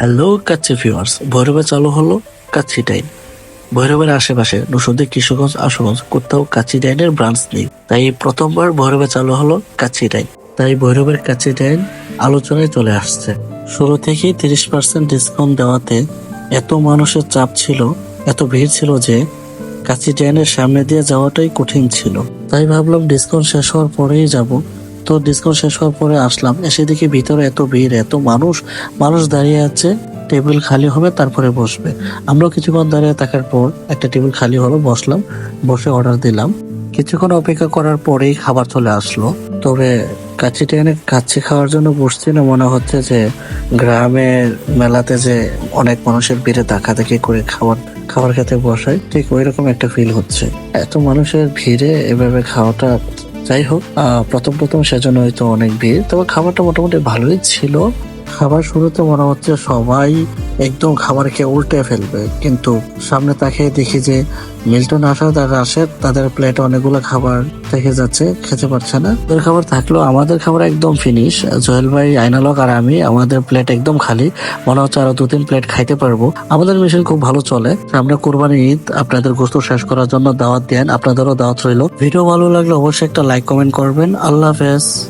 Hello kacchi viewers, ভৈরবে চালু হলো kacchi time ভৈরবের আশেপাশে নসুদ্দি কিশোরগঞ্জ, আশুগঞ্জ, কোথাও কাচ্চি ডাইনের ব্রাঞ্চ নেই। তাই প্রথমবার ভৈরবে চালু হলো কাচ্চি ডাইন। তাই ভৈরবের কাচ্চি ডাইন আলোচনায় চলে আসছে। শুরু থেকেই তিরিশ পার্সেন্ট ডিসকাউন্ট দেওয়াতে এত মানুষের চাপ ছিল, এত ভিড় ছিল যে কাচ্চি ডাইনের সামনে দিয়ে যাওয়াটাই কঠিন ছিল। তাই ভাবলাম ডিসকাউন্ট শেষ হওয়ার পরেই যাব তো ডিসকাউন্ট শেষ হওয়ার পরে আসলাম। এসে দেখি ভিতরে এত ভিড়, এত মানুষ। মানুষ দাঁড়িয়ে আছে টেবিল খালি হবে, তারপরে বসবে। আমরাও কিছুক্ষণ দাঁড়িয়ে থাকার পর একটা টেবিল খালি হলো, বসলাম, বসে অর্ডার দিলাম। কিছুক্ষণ অপেক্ষা করার পরেই খাবার চলে আসলো। তবে কাচ্চি ট্রেনে কাচ্চি খাওয়ার জন্য বসছি না, মনে হচ্ছে যে গ্রামের মেলাতে যে অনেক মানুষের ভিড়ে দেখাদেখি করে খাবার খাবার খেতে বসায়, ঠিক ওই রকম একটা ফিল হচ্ছে। এত মানুষের ভিড়ে এভাবে খাওয়াটা যাই হোক প্রথম প্রথম সেজন্য হয়তো অনেক ভিড়, তবে খাবারটা মোটামুটি ভালোই ছিল। খাবার শুরুতে মনে হচ্ছে সবাই একদম খাবার খেয়ে উল্টে ফেলবে। কিন্তু সামনে তাকিয়ে দেখি যে মিল্টন আসা তারা আসে তাদের প্লেটে অনেকগুলো খাবার থেকে যাচ্ছে, খেতে পারছে না। ওদের খাবার থাকলেও আমাদের খাবার একদম ফিনিশ জয়েল ভাই, আইনালক আর আমি, আমাদের প্লেট একদম খালি। মনে হচ্ছে আরও দু তিন প্লেট খাইতে পারব। আমাদের মেশিন খুব ভালো চলে। আমরা কোরবানি ঈদ আপনাদের গোস্ত শেষ করার জন্য দাওয়াত দেন। আপনাদেরও দাওয়াত রইল। ভিডিও ভালো লাগলে অবশ্যই একটা লাইক কমেন্ট করবেন। আল্লাহ হাফেজ।